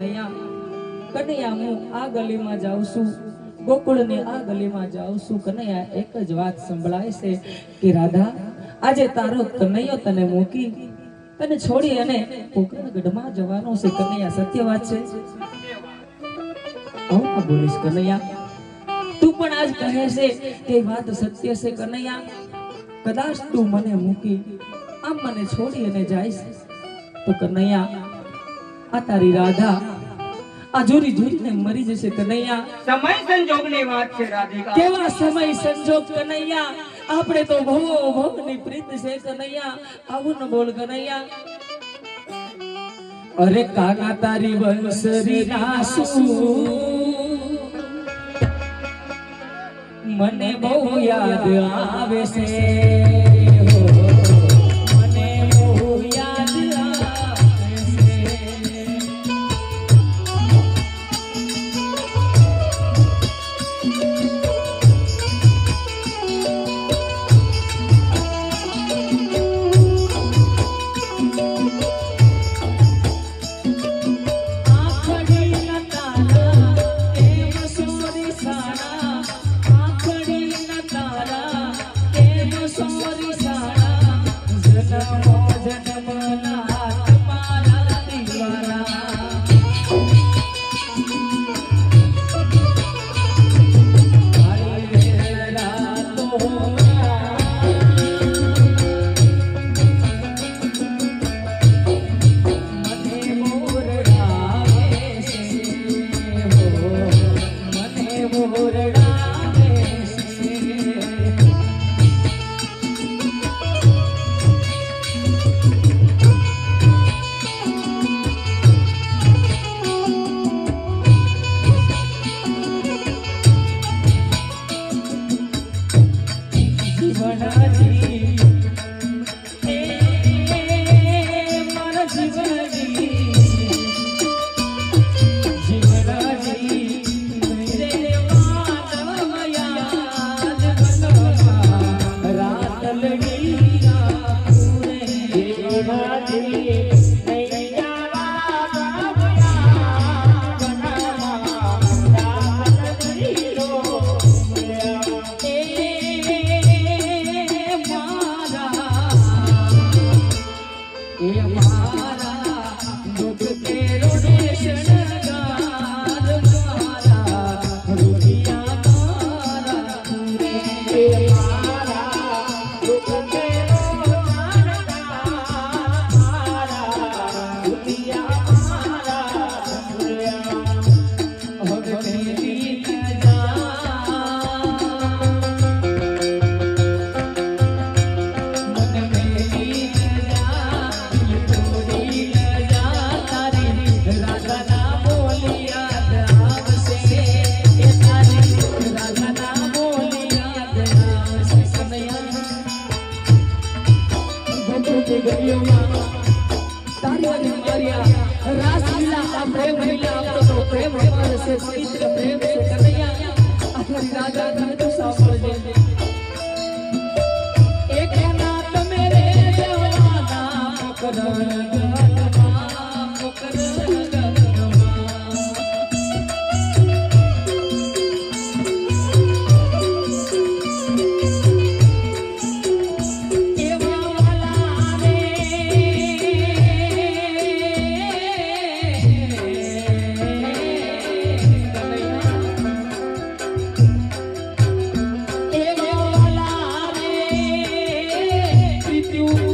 કનૈયા, હું આ ગલીમાં જાઉં છું. ગોકુળની આ ગલીમાં જાઉં છું. કનૈયા એક જ વાત સંભળાય છે કે રાધા, આજે તારો કનૈયો તને મૂકી તને છોડી અને પોકરણગઢમાં જવાનો છે. કનૈયા, સત્ય વાત છે? બોલીશ કનૈયા. તું પણ આજ કહે છે કે વાત સત્ય છે કનૈયા. કદાચ તું મને મૂકી, આમ મને છોડી અને જાય તો કનૈયા આ તારી રાધા. આ જોરી જોરીને મરી જશે કનૈયા. સમય સંજોગની વાત છે રાધિકા. કેવા સમય સંજોગ કનૈયા? આપણે તો ભવો ભવની પ્રીત છે કનૈયા. આવું ન બોલ કનૈયા. અરે કાના તારી વંશરી નાસુ મને બહુ યાદ આવે છે. અમારો છે you.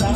ಕಲಾ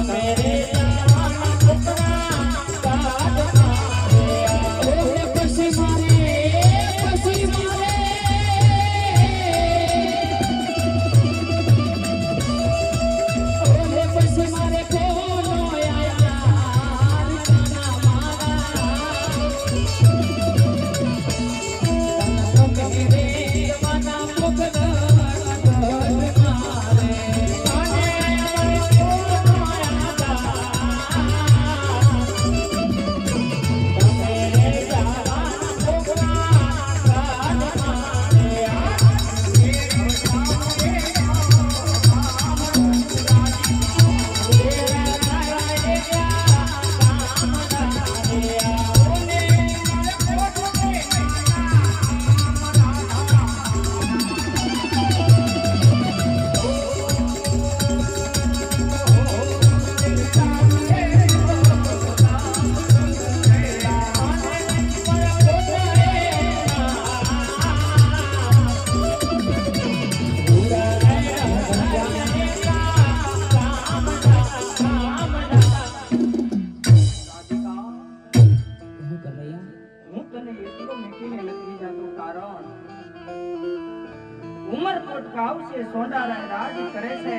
આવશે સોંડારા રાજ કરે છે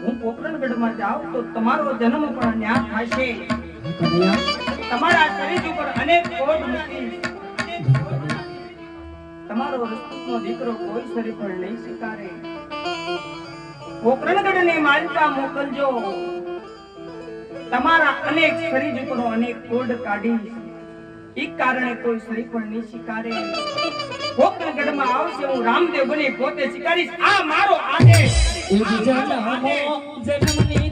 હું પોકરણગઢમાં જાઉં તો તમારો જન્મ પણ ન્યા થશે. તમારા શરીર ઉપર અનેક કોટ મૂકી તમારો રસ્તુનો દીકરો કોઈ શરીર પર નહીં સ્વીકારે. પોકરણગઢ ને માલિકા મોકલજો. તમારા અનેક શરીર ઉપર અનેક કોડ કાઢી એક કારણે કોઈ સહી પણ નહીં શિકારે. કોકના ગઢમાં આવશે હું રામદેવ બની પોતે શિકારીશ. આ મારો આદેશ. જન્મની